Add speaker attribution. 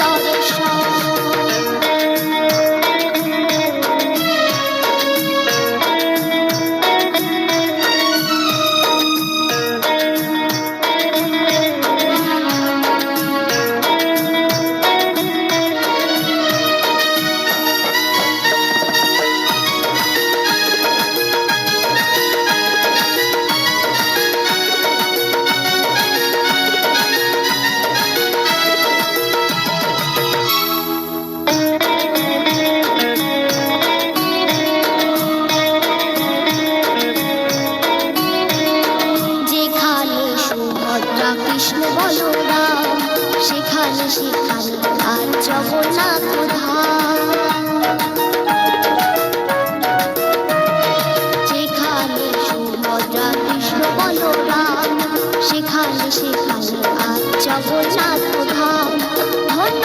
Speaker 1: all the সেখানে আর জগন্নাথ যেখানে সেখানে সেখানে জগন্নাথ ধন্য